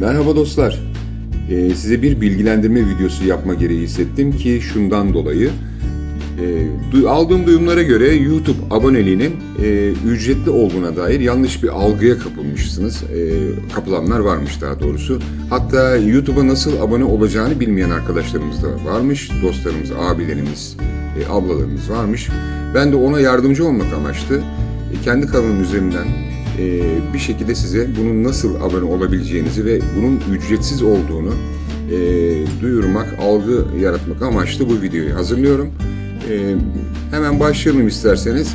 Merhaba dostlar. Ee, size bir bilgilendirme videosu yapma gereği hissettim ki şundan dolayı. e, aldığım duyumlara göre YouTube aboneliğinin e, ücretli olduğuna dair yanlış bir algıya kapılmışsınız. E, kapılanlar varmış daha doğrusu. Hatta YouTube'a nasıl abone olacağını bilmeyen arkadaşlarımız da varmış. Dostlarımız, abilerimiz, e, ablalarımız varmış. Ben de ona yardımcı olmak amaçlı e, kendi kanalım üzerinden bir şekilde size bunun nasıl abone olabileceğinizi ve bunun ücretsiz olduğunu e, duyurmak, algı yaratmak amaçlı bu videoyu hazırlıyorum. E, hemen başlayalım isterseniz.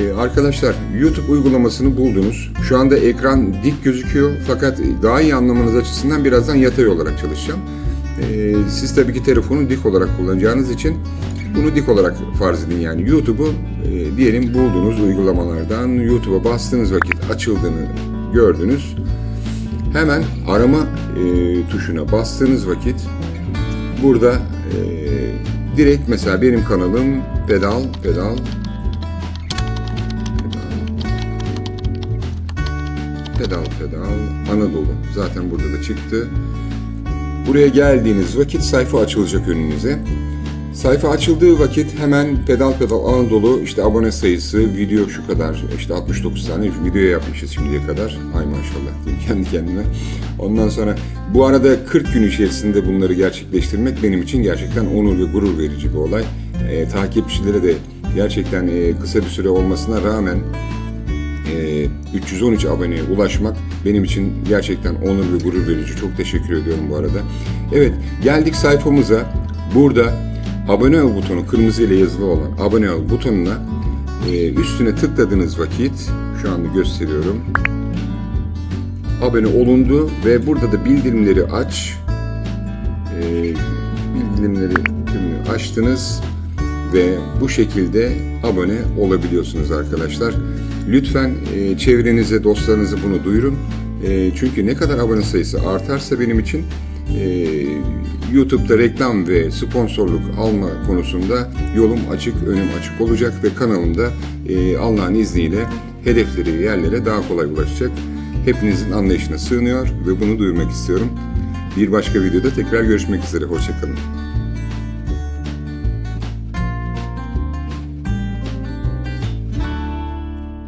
E, arkadaşlar YouTube uygulamasını buldunuz. Şu anda ekran dik gözüküyor fakat daha iyi anlamanız açısından birazdan yatay olarak çalışacağım. E, siz tabii ki telefonu dik olarak kullanacağınız için bunu dik olarak farz edin yani YouTube'u e, diyelim bulduğunuz uygulamalardan YouTube'a bastığınız vakit açıldığını gördünüz. Hemen arama e, tuşuna bastığınız vakit burada e, direkt mesela benim kanalım pedal pedal pedal pedal Anadolu zaten burada da çıktı. Buraya geldiğiniz vakit sayfa açılacak önünüze. Sayfa açıldığı vakit hemen pedal pedal Anadolu işte abone sayısı video şu kadar işte 69 tane video yapmışız şimdiye kadar. Ay maşallah diyeyim kendi kendime. Ondan sonra bu arada 40 gün içerisinde bunları gerçekleştirmek benim için gerçekten onur ve gurur verici bir olay. Ee, takipçilere de gerçekten e, kısa bir süre olmasına rağmen e, 313 aboneye ulaşmak benim için gerçekten onur ve gurur verici. Çok teşekkür ediyorum bu arada. Evet geldik sayfamıza. Burada abone ol butonu kırmızı ile yazılı olan abone ol butonuna e, üstüne tıkladığınız vakit şu anda gösteriyorum. Abone olundu ve burada da bildirimleri aç. E, bildirimleri açtınız ve bu şekilde abone olabiliyorsunuz arkadaşlar. Lütfen e, çevrenize, dostlarınıza bunu duyurun. E, çünkü ne kadar abone sayısı artarsa benim için e, YouTube'da reklam ve sponsorluk alma konusunda yolum açık, önüm açık olacak ve kanalımda e, Allah'ın izniyle hedefleri yerlere daha kolay ulaşacak. Hepinizin anlayışına sığınıyor ve bunu duyurmak istiyorum. Bir başka videoda tekrar görüşmek üzere. Hoşçakalın.